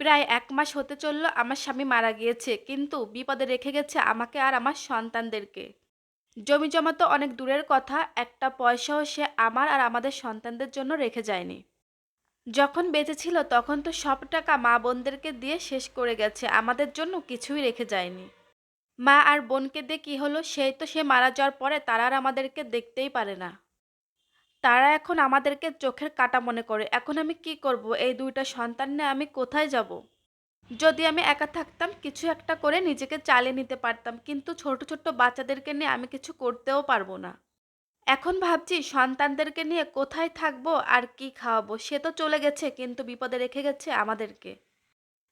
প্রায় এক মাস হতে চলল আমার স্বামী মারা গিয়েছে, কিন্তু বিপদে রেখে গেছে আমাকে আর আমার সন্তানদেরকে। জমি জমা তো অনেক দূরের কথা, একটা পয়সাও সে আমার আর আমাদের সন্তানদের জন্য রেখে যায়নি। যখন বেঁচে ছিল তখন তো সব টাকা মা বোনদেরকে দিয়ে শেষ করে গেছে, আমাদের জন্য কিছুই রেখে যায়নি। মা আর বোনকে দিয়ে কী হলো, সেই তো সে মারা যাওয়ার পরে তারা আর আমাদেরকে দেখতেই পারে না। তারা এখন আমাদেরকে চোখের কাটা মনে করে। এখন আমি কি করব? এই দুইটা সন্তান নিয়ে আমি কোথায় যাব? যদি আমি একা থাকতাম, কিছু একটা করে নিজেকে চালিয়ে নিতে পারতাম, কিন্তু ছোট ছোট বাচ্চাদেরকে নিয়ে আমি কিছু করতেও পারব না। এখন ভাবছি সন্তানদেরকে নিয়ে কোথায় থাকব আর কি খাওয়াবো? সে তো চলে গেছে, কিন্তু বিপদে রেখে গেছে আমাদেরকে।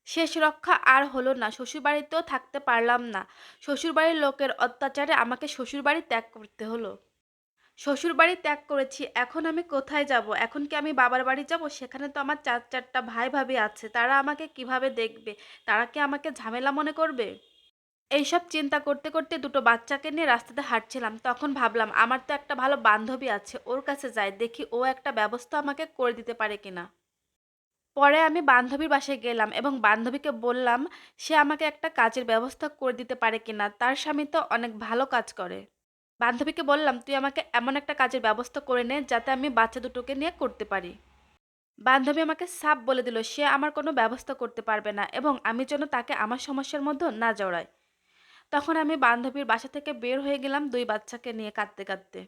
শেষ রক্ষা আর হলো না। শ্বশুরবাড়িতেও থাকতে পারলাম না। শ্বশুরবাড়ির লোকের অত্যাচারে আমাকে শ্বশুরবাড়ি ত্যাগ করতে হলো। শ্বশুরবাড়ি ত্যাগ করেছি, এখন আমি কোথায় যাব? এখন কি আমি বাবার বাড়ি যাব? সেখানে তো আমার চার চারটা ভাই ভাবি আছে, তারা আমাকে কীভাবে দেখবে? তারা কি আমাকে ঝামেলা মনে করবে? এইসব চিন্তা করতে করতে দুটো বাচ্চাকে নিয়ে রাস্তাতে হাঁটছিলাম, তখন ভাবলাম, আমার তো একটা ভালো বান্ধবী আছে, ওর কাছে যাই, দেখি ও একটা ব্যবস্থা আমাকে করে দিতে পারে কিনা। পরে আমি বান্ধবীর বাসায় গেলাম এবং বান্ধবীকে বললাম, সে আমাকে একটা কাজের ব্যবস্থা করে দিতে পারে কিনা, তার স্বামী তো অনেক ভালো কাজ করে। বান্ধবীকে বললাম, তুই আমাকে এমন একটা কাজের ব্যবস্থা করে নে যাতে আমি বাচ্চা দুটোকে নিয়ে করতে পারি। বান্ধবী আমাকে সাপ বলে দিল, সে আমার কোনো ব্যবস্থা করতে পারবে না এবং আমি যেন তাকে আমার সমস্যার মধ্যে না জড়াই। তখন আমি বান্ধবীর বাসা থেকে বের হয়ে গেলাম দুই বাচ্চাকে নিয়ে কাঁদতে কাঁদতে।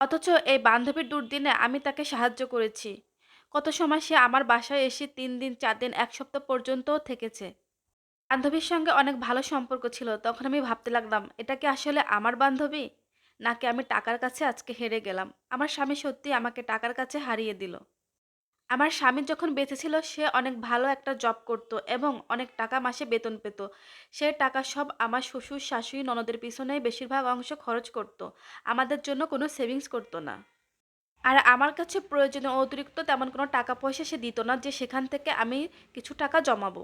অথচ এই বান্ধবীর দুর্দিনে আমি তাকে সাহায্য করেছি। কত সময় সে আমার বাসায় এসে তিন দিন, চার দিন, এক সপ্তাহ পর্যন্তও থেকেছে। বান্ধবীর সঙ্গে অনেক ভালো সম্পর্ক ছিল, তখন আমি ভাবতে লাগলাম, এটা কি আসলে আমার বান্ধবী? নাকি আমি টাকার কাছে আজকে হেরে গেলাম? আমার স্বামী সত্যি আমাকে টাকার কাছে হারিয়ে দিল। আমার স্বামী যখন বেঁচে ছিল সে অনেক ভালো একটা জব করত এবং অনেক টাকা মাসে বেতন পেত। সে টাকা সব আমার শ্বশুর, শাশুড়ি, ননদের পিছনেই বেশিরভাগ অংশ খরচ করত। আমাদের জন্য কোনো সেভিংস করতো না। আর আমার কাছে প্রয়োজনে অতিরিক্ত তেমন কোনো টাকা পয়সা সে দিত না যে সেখান থেকে আমি কিছু টাকা জমাবো।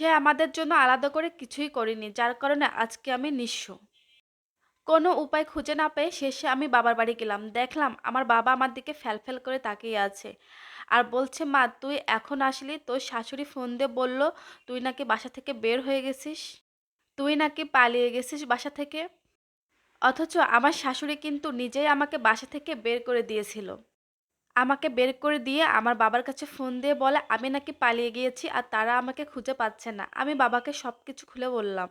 সে আমাদের জন্য আলাদা করে কিছুই করেনি, যার কারণে আজকে আমি নিঃস্ব। কোনো উপায় খুঁজে না পেয়ে শেষে আমি বাবার বাড়ি গেলাম। দেখলাম আমার বাবা আমার দিকে ফ্যালফ্যাল করে তাকিয়ে আছে আর বলছে, মা, তুই এখন আসলি, তোর শাশুড়ি ফোন দিয়ে বলল, তুই নাকি বাসা থেকে বের হয়ে গেছিস? তুই নাকি পালিয়ে গেছিস বাসা থেকে? অথচ আমার শাশুড়ি কিন্তু নিজেই আমাকে বাসা থেকে বের করে দিয়েছিল। আমাকে বের করে দিয়ে আমার বাবার কাছে ফোন দিয়ে বলে, আমি নাকি পালিয়ে গিয়েছি আর তারা আমাকে খুঁজে পাচ্ছে না। আমি বাবাকে সব কিছু খুলে বললাম।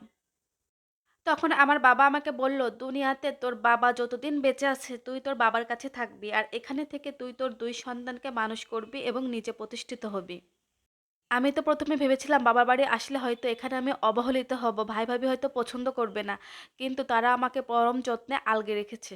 তখন আমার বাবা আমাকে বলল, দুনিয়াতে তোর বাবা যতদিন বেঁচে আছে, তুই তোর বাবার কাছে থাকবি আর এখানে থেকে তুই তোর দুই সন্তানকে মানুষ করবি এবং নিজে প্রতিষ্ঠিত হবি। আমি তো প্রথমে ভেবেছিলাম বাবার বাড়ি আসলে হয়তো এখানে আমি অবহেলিত হব, ভাই ভাবি হয়তো পছন্দ করবে না, কিন্তু তারা আমাকে পরম যত্নে আলগে রেখেছে।